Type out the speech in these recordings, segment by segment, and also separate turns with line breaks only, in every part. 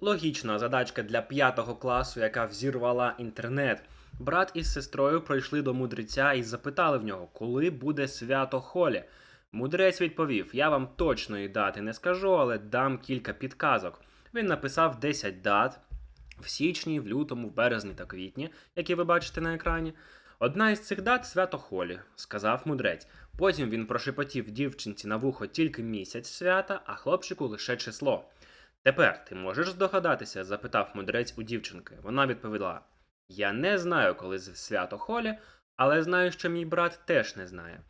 Логічна задачка для п'ятого класу, яка взірвала інтернет. Брат із сестрою прийшли до мудреця і запитали в нього, коли буде свято Холі. Мудрець відповів: Я вам точної дати не скажу, але дам кілька підказок. Він написав 10 дат в січні, в лютому, в березні та квітні, які ви бачите на екрані. Одна із цих дат свято Холі, сказав мудрець. Потім він прошепотів дівчинці на вухо тільки місяць свята, а хлопчику лише число. Тепер ти можеш здогадатися? запитав мудрець у дівчинки. Вона відповіла: Я не знаю, коли свято Холі, але знаю, що мій брат теж не знає.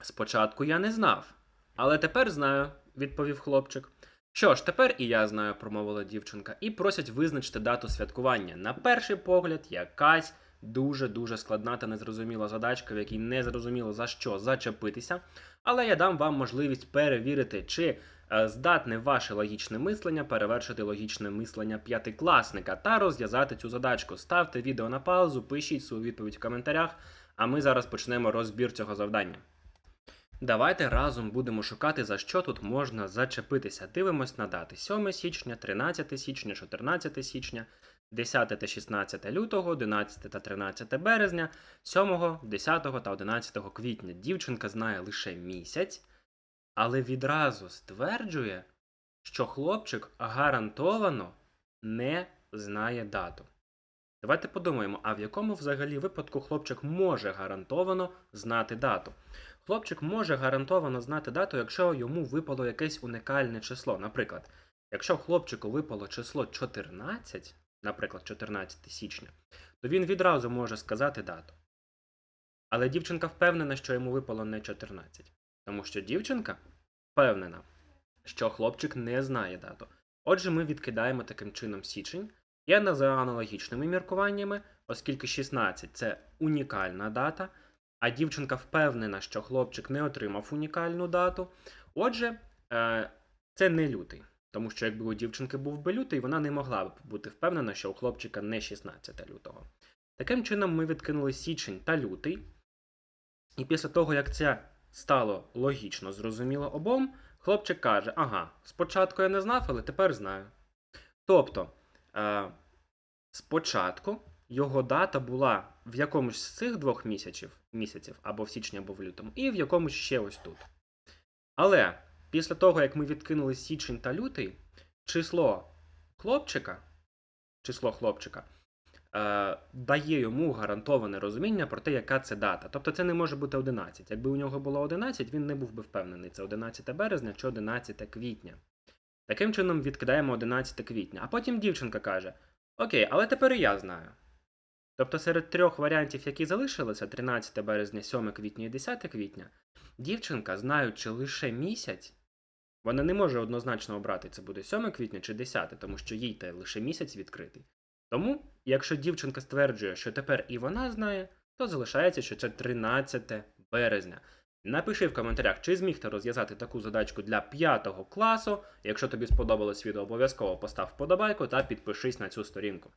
Спочатку я не знав, але тепер знаю, відповів хлопчик. Що ж, тепер і я знаю, промовила дівчинка, і просять визначити дату святкування. На перший погляд, якась дуже-дуже складна та незрозуміла задачка, в якій не зрозуміло за що зачепитися. Але я дам вам можливість перевірити, чи здатне ваше логічне мислення перевершити логічне мислення п'ятикласника та розв'язати цю задачку. Ставте відео на паузу, пишіть свою відповідь в коментарях, а ми зараз почнемо розбір цього завдання. Давайте разом будемо шукати, за що тут можна зачепитися. Дивимось на дати 7 січня, 13 січня, 14 січня, 10 та 16 лютого, 11 та 13 березня, 7, 10 та 11 квітня. Дівчинка знає лише місяць, але відразу стверджує, що хлопчик гарантовано не знає дату. Давайте подумаємо, а в якому взагалі випадку хлопчик може гарантовано знати дату? Хлопчик може гарантовано знати дату, якщо йому випало якесь унікальне число. Наприклад, якщо хлопчику випало число 14, наприклад, 14 січня, то він відразу може сказати дату. Але дівчинка впевнена, що йому випало не 14. Тому що дівчинка впевнена, що хлопчик не знає дату. Отже, ми відкидаємо таким чином січень. Я за аналогічними міркуваннями, оскільки 16 це унікальна дата, а дівчинка впевнена, що хлопчик не отримав унікальну дату. Отже, е, це не лютий. Тому що якби у дівчинки був би лютий, вона не могла б бути впевнена, що у хлопчика не 16 лютого. Таким чином, ми відкинули січень та лютий. І після того, як це стало логічно зрозуміло обом, хлопчик каже: Ага, спочатку я не знав, але тепер знаю. Тобто, е, спочатку його дата була в якомусь з цих двох місяців, місяців або в січні, або в лютому, і в якомусь ще ось тут. Але після того, як ми відкинули січень та лютий, число хлопчика, число хлопчика дає йому гарантоване розуміння про те, яка це дата. Тобто це не може бути 11. Якби у нього було 11, він не був би впевнений, це 11 березня чи 11 квітня. Таким чином відкидаємо 11 квітня. А потім дівчинка каже: Окей, але тепер і я знаю. Тобто серед трьох варіантів, які залишилися 13 березня, 7 квітня і 10 квітня, дівчинка, знаючи лише місяць, вона не може однозначно обрати, це буде 7 квітня чи 10, тому що їй та лише місяць відкритий. Тому, якщо дівчинка стверджує, що тепер і вона знає, то залишається, що це 13 березня. Напиши в коментарях, чи зміг ти розв'язати таку задачку для 5 класу. Якщо тобі сподобалось відео, обов'язково постав вподобайку та підпишись на цю сторінку.